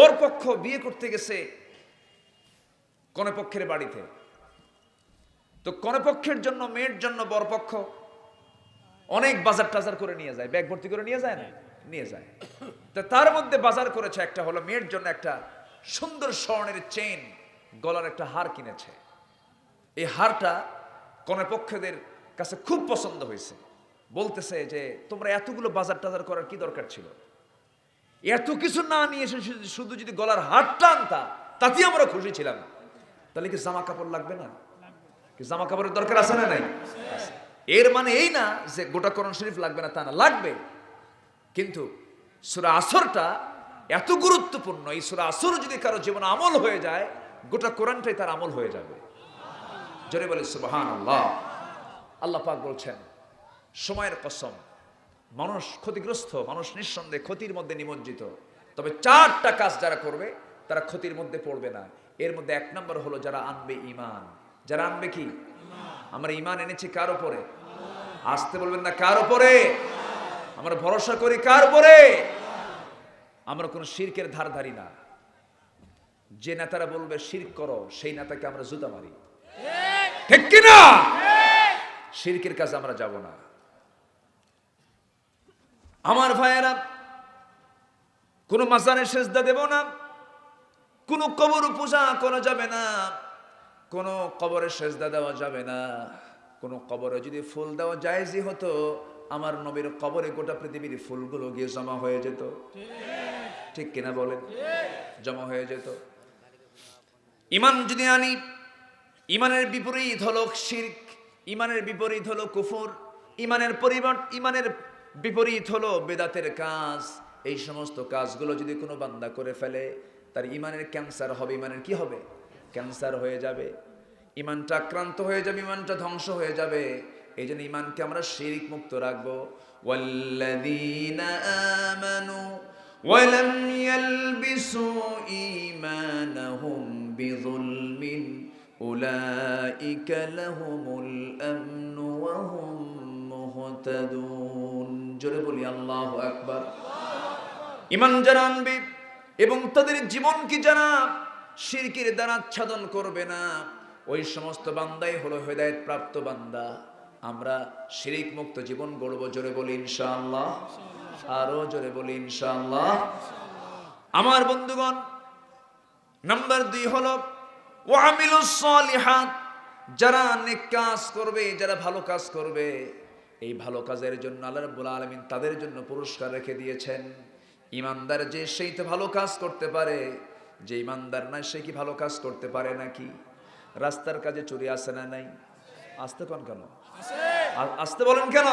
বরপক্ষ বিয়ে করতে গেছে কনেপক্ষের বাড়িতে। তো কনেপক্ষের জন্য, মেয়ের জন্য বরপক্ষ অনেক বাজার টাজার করে নিয়ে যায়, ব্যাগ ভর্তি করে নিয়ে যায় না? নিয়ে যায়। তো তার মধ্যে বাজার করেছে, একটা হলো মেয়ের জন্য একটা সুন্দর স্বর্ণের চেন গলার একটা হার কিনেছে। এই হারটা কনেপক্ষদের কাছে খুব পছন্দ হয়েছে। বলতেছে যে, তোমরা এতগুলো বাজার টাজার করার কি দরকার ছিল? এত কিছু না নিয়ে এসে শুধু- যদি গলার হারটা আনতা, তাতেই আমরা খুশি ছিলাম। তাহলে কি জামা কাপড় লাগবে না? জামা কাপড়ের দরকার আছে না নাই? এর মানে এই না যে গোটা করণ শরীফ লাগবে না, তা না, লাগবে। কিন্তু সুরা আসরটা এত গুরুত্বপূর্ণ, এই সুরা আসর যদি কারও জীবনে আমল হয়ে যায়, গোটা কোরআনটাই তার আমল হয়ে যাবে। জোরে বলে সুবহান আল্লাহ আল্লাহ পাক বলছেন, সময়ের কসম মানুষ ক্ষতিগ্রস্ত, মানুষ নিঃসন্দেহে ক্ষতির মধ্যে নিমজ্জিত। তবে চারটা কাজ যারা করবে, তারা ক্ষতির মধ্যে পড়বে না। এর মধ্যে এক নম্বর হলো যারা আনবে ইমান যারা আনবে কি? আমরা ইমান এনেছি কার ওপরে আসতে বলবেন না কার ওপরে আমরা ভরসা করি কার উপরে? আমরা কোনো শির্কের ধার ধারি না। যে নেতারা বলবে শির করো, সেই নেতাকে আমরা জুতা মারি। ঠিক কিনা? শিরকের কাজ আমরা যাব না। আমার ভাইয়েরা, কোনো মাজারে সেজদা দেব না, কোনো কবর পূজা করা যাবে না, কোনো কবরে সেজদা দেওয়া যাবে না, কোনো কবরে যদি ফুল দেওয়া জায়েজই হতো, আমার নবীর কবরে গোটা পৃথিবীর ফুলগুলো গিয়ে জমা হয়ে যেত। ঠিক কিনা বলেন? জমা হয়ে যেত। ইমান যদি আনি, ইমানের বিপরীত হলো শির্ক, ইমানের বিপরীত হলো কুফর, ইমানের পরিবর্তন ইমানের বিপরীত হলো বেদাতের কাজ এই সমস্ত কাজগুলো যদি কোনো বান্দা করে ফেলে তার ইমানের ক্যান্সার হবে ইমানের কি হবে ক্যান্সার হয়ে যাবে ইমানটা আক্রান্ত হয়ে যাবে ইমানটা ধ্বংস হয়ে যাবে এই জন্য ইমানকে আমরা শিরিক মুক্ত রাখবো ওয়াল্লাযীনা আমানু ولم يلبسوا إيمانهم بظلم أولئك لهم الأمن وهم مهتدون জোরে বলি, আল্লাহু আকবার। ইমান যারা আনবে এবং তাদের জীবনকে যারা শিরকির দ্বারা আচ্ছাদন করবে না। ওই সমস্ত বান্দাই হলো হেদায়েত প্রাপ্ত বান্দা। আমরা শিরিক মুক্ত জীবন গড়ব জোরে বলি, ইনশাআল্লাহ। আরও জোরে বলি, ইনশাআল্লাহ। আমার বন্ধুগণ, নাম্বার দুই হলো ওয়ামিলুস সালিহাত, যারা নেক কাজ করবে, যারা ভালো কাজ করবে। এই ভালো কাজের জন্য আল্লাহ রাব্বুল আলামিন তাদের জন্য পুরস্কার রেখে দিয়েছেন। ইমানদার যে সেই তো ভালো কাজ করতে পারে যে ইমানদার না সে কি ভালো কাজ করতে পারে নাকি? রাস্তার কাজে চুরি আসে না নাই? আসতে পান কেন? আসতে বলেন কেন?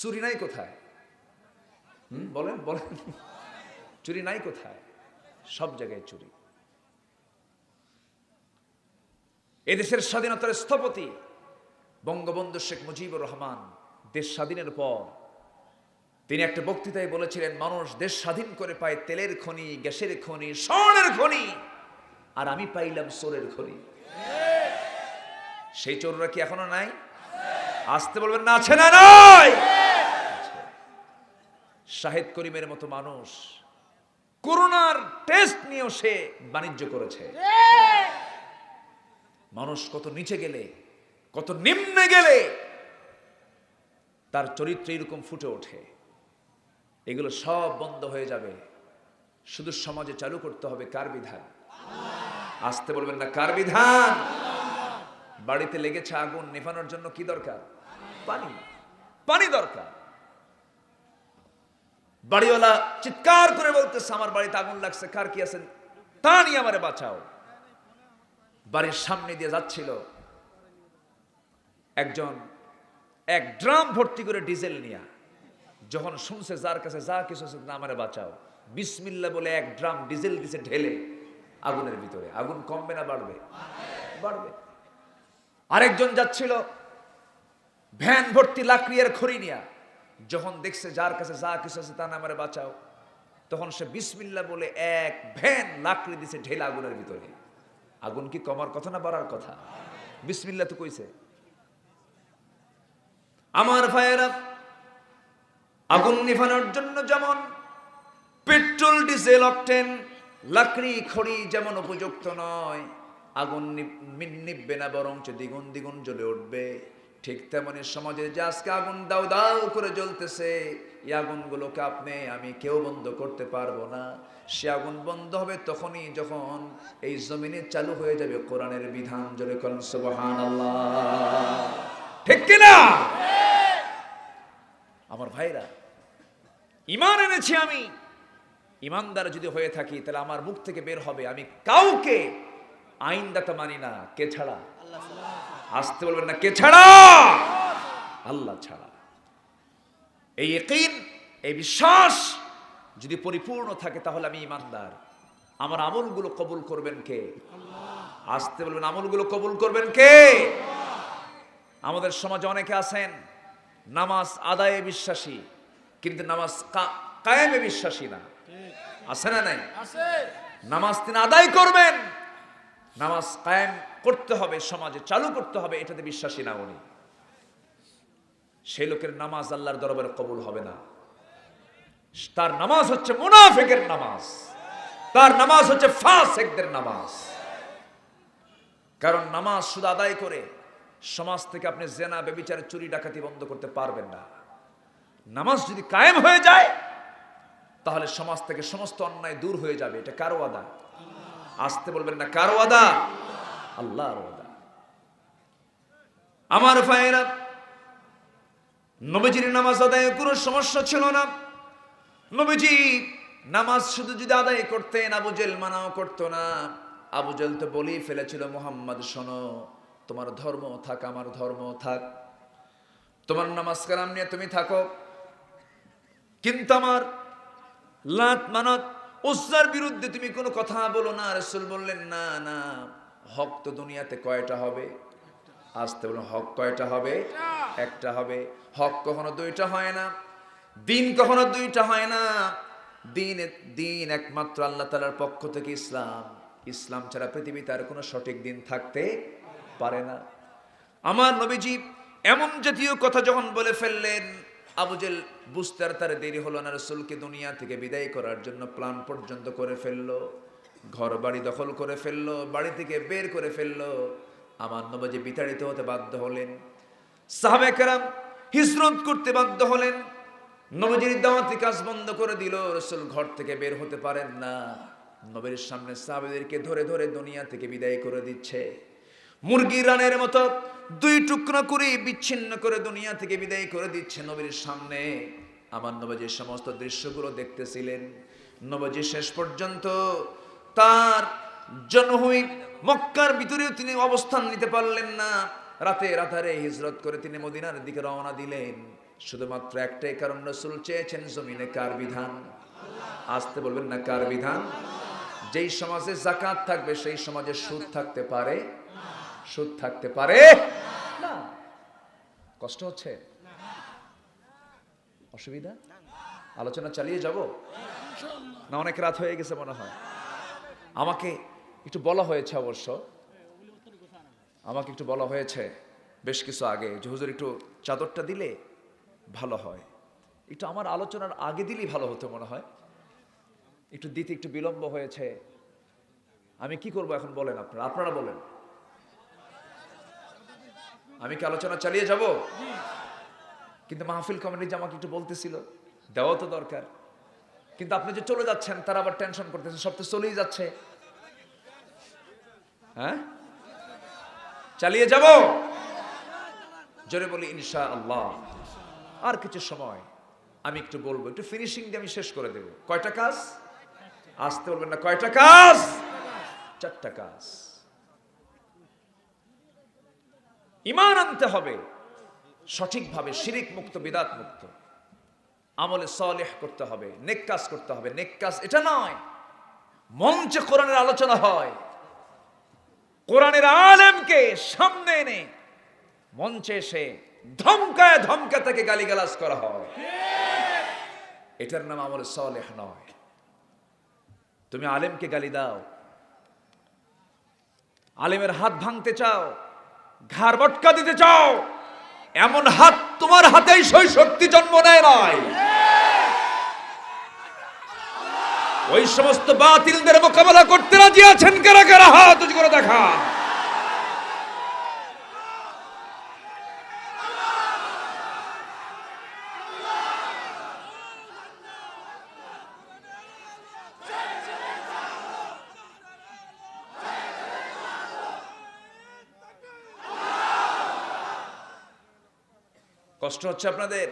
চুরি নাই কোথায়? হুম বলেন বলেন। চুরি নাই কোথায়? সব জায়গায় চুরি। এদেশের স্বাধীনতার স্থপতি বঙ্গবন্ধু শেখ মুজিবুর রহমান, দেশ স্বাধীনের পর তিনি একটা বক্তৃতায় বলেছিলেন, মানুষ দেশ স্বাধীন করে পায় তেলের খনি, গ্যাসের খনি, স্বর্ণের খনি, আর আমি পাইলাম সোরের খনি। সেই চোররা কি এখনও নাই? আসতে বলবেন না, আছে না নাই? শাহেদ করিমের মতো মানুষ করোনার টেস্ট নিয়েও সে বাণিজ্য করেছে। মানুষ কত নিচে গেলে কত নিম্নে গেলে তার চরিত্র এরকম ফুটে ওঠে। এগুলো সব বন্ধ হয়ে যাবে। শুধু সমাজে চালু করতে হবে কার বিধান? আসতে বলবেন না, কার বিধান? বাড়িতে লেগেছে আগুন, নেভানোর জন্য কি দরকার? পানি। পানি দরকার। বাড়িওয়ালা চিৎকার করে বলতেছে, আমার বাড়িতে আগুন লাগছে, কার কি আছেন তা নিয়ে আমারে বাঁচাও। বাড়ির সামনে দিয়ে যাচ্ছিল। একজন, এক ড্রাম ভর্তি করে ডিজেল নিয়া, যখন শুনছে যার কাছে যা কিছু আছে আমারে বাঁচাও বিসমিল্লা বলে এক ড্রাম ডিজেল দিছে ঢেলে আগুনের ভিতরে। আগুন কমবে না বাড়বে? বাড়বে। আরেকজন যাচ্ছিল, ভ্যান ভর্তি লাকড়ি আর খড়ি নিয়া, যখন দেখছে যার কাছে যা কিছু আছে তা না আমারে বাঁচাও, তখন সে বিসমিল্লা বলে এক ভ্যান লাকড়ি দিছে ঢেলে আগুনের ভিতরে। আগুন কি কমার কথা না বাড়ার কথা? বিসমিল্লা তো কইছে। আমার ভাইয়েরা, আগুন নিভানোর জন্য যেমন পেট্রোল, ডিজেল, অকটেন, লাকড়ি, খড়ি যেমন উপযুক্ত নয়, আগুন নিববে না, বরঞ্চ দ্বিগুণ দ্বিগুণ জ্বলে উঠবে। ঠিক তেমনি সমাজে যে আজকে আগুন দাও দাও করে জ্বলতেছে, এই আগুনগুলোকে আপনি, আমি কেউ বন্ধ করতে পারব না। সে আগুন বন্ধ হবে তখনই যখন এই জমিনে চালু হয়ে যাবে কোরআনের বিধান। জোরে করেন সুবহানাল্লাহ। ঠিক কিনা? আমার ভাইরা ইমান এনেছি আমি। ইমানদার যদি হয়ে থাকি, তাহলে আমার মুখ থেকে বের হবে। আমি কাউকে আইনদাতা মানি না, কে ছাড়া? আসতে বলবেন না, কে ছাড়া? আল্লাহ ছাড়া। এই ইকিন এই বিশ্বাস যদি পরিপূর্ণ থাকে, তাহলে আমি ইমানদার আমার আমলগুলো কবুল করবেন কে? আসতে বলবেন, আমলগুলো কবুল করবেন কে? আমাদের সমাজে অনেকে আছেন নামাজ আদায়ে বিশ্বাসী কিন্তু নামাজ কায়েমে বিশ্বাসী না। আছে না নাই? নামাজ তিনি আদায় করবেন। নামাজ কায়েম করতে হবে সমাজে চালু করতে হবে এটাতে বিশ্বাসী না উনি। সেই লোকের নামাজ আল্লাহর দরবারে কবুল হবে না। তার নামাজ হচ্ছে মুনাফেকের নামাজ। তার নামাজ হচ্ছে ফাসেকদের নামাজ। কারণ নামাজ শুধু আদায় করে সমাজ থেকে আপনি জেনা, বেবিচারে, চুরি, ডাকাতি বন্ধ করতে পারবেন না। নামাজ যদি কায়েম হয়ে যায়, তাহলে সমাজ থেকে সমস্ত অন্যায় দূর হয়ে যাবে। এটা কারও আদা আসতে বলবেন না, কারও আদা আল্লাহর আমার ভাইয়েরা, নবীজির নামাজ আদায়ে কোনো সমস্যা ছিল না। নবীজি নামাজ শুধু যদি আদায় করতেন, আবু জেল মানাও করতো না। আবু জেল তো বলেই ফেলেছিল, মোহাম্মদ, শোনো তোমার ধর্ম থাক, আমার ধর্ম থাক। তোমার নামাজ নিয়ে তুমি থাকো। কিন্তু আমার লাত মানত উজ্জার বিরুদ্ধে তুমি কোনো কথা বলো না, রসুল বললেন, না না, হক তো দুনিয়াতে কয়টা হবে? আসতে বলুন হক কয়টা হবে? একটা হবে, হক কখনো দুইটা হয় না, দিন কখনো দুইটা হয় না। দিন দিন একমাত্র আল্লাহ তালার পক্ষ থেকে ইসলাম। ইসলাম ছাড়া পৃথিবীতে আর কোনো সঠিক দিন থাকতে পারে না। আমার নবীজি এমন জাতীয় কথা যখন বলে ফেললেন আবুজেল বুঝতে আর তার দেরি হলো না, রসুলকে দুনিয়া থেকে বিদায় করার জন্য প্লান পর্যন্ত করে ফেলল ঘর বাড়ি দখল করে ফেলল, বাড়ি থেকে বের করে ফেলল। আমার নবজি বিতাড়িত হতে বাধ্য হলেন। সাহাবেকেরাম হিজরত করতে বাধ্য হলেন। নবজির দাওয়াতি কাজ বন্ধ করে দিল, রসুল ঘর থেকে বের হতে পারেন না। নবীর সামনে সাহাবেদেরকে ধরে ধরে দুনিয়া থেকে বিদায় করে দিচ্ছে। মুরগি রানের মতো দুই টুকরো করে বিচ্ছিন্ন করে দুনিয়া থেকে বিদায় করে দিচ্ছে নবীর সামনে। আমার নবজি সমস্ত দৃশ্যগুলো দেখতেছিলেন, নবজি শেষ পর্যন্ত তার জনহুই মক্কার ভিতরেও তিনি অবস্থান নিতে পারলেন না। রাতে রাতারে হিজরত করে তিনি মদিনার দিকে রওনা দিলেন। শুধুমাত্র একটাই কারণ, রসুল চেয়েছেন জমিনে কার বিধান? আসতে বলবেন না কার বিধান? যেই সমাজে জাকাত থাকবে, সেই সমাজে সুদ থাকতে পারে? সুদ থাকতে পারে। না। কষ্ট হচ্ছে? অসুবিধা? আলোচনা চালিয়ে যাব? না, অনেক রাত হয়ে গেছে মনে হয়। আমাকে একটু বলা হয়েছে অবশ্য। আমাকে একটু বলা হয়েছে বেশ কিছু আগে যে, হুজুর, একটু চাদরটা দিলে ভালো হয়। একটু আমার আলোচনার আগে দিলেই ভালো হতো মনে হয়। একটু দিতে একটু বিলম্ব হয়েছে। আমি কি করব এখন বলেন আপনারা? আপনারা বলেন। আমি কি আলোচনা চালিয়ে যাব? কিন্তু মাহফিল কমিটি যে আমাকে একটু বলতেছিল, দেওয়া তো দরকার। কিন্তু আপনি যে চলে যাচ্ছেন, তারা আবার টেনশন করতেছে, সব তো চলেই যাচ্ছে। হ্যাঁ? চালিয়ে যাব? জোরে বলি ইনশা আল্লাহ আর কিছু সময়, আমি একটু বলব, একটু ফিনিশিং দিয়ে আমি শেষ করে দেব। কয়টা কাজ? আসতে বলবেন না, কয়টা কাজ? চারটা কাজ। ইমান আনতে হবে। সঠিকভাবে শিরিক মুক্ত বিদাত মুক্ত আমলে সলেহ করতে হবে নেক কাজ করতে হবে। নেক কাজ এটা নয়। মঞ্চে কোরআনের আলোচনা হয়। কোরআনের আলেমকে সামনে এনে মঞ্চে এসে ধমকায় ধমকা থেকে গালিগালাজ করা হয়। এটার নাম আমলে সলেহ নয়। তুমি আলেমকে গালি দাও। আলেমের হাত ভাঙতে চাও। ঘাড় বটকা দিতে চাও, এমন হাত তোমার হাতেই সেই শক্তি জন্ম নেয় নয় ওই সমস্ত বাতিলদের মোকাবেলা করতে রাজি আছেন কারা কারা? হাত করে দেখা কষ্ট হচ্ছে আপনাদের?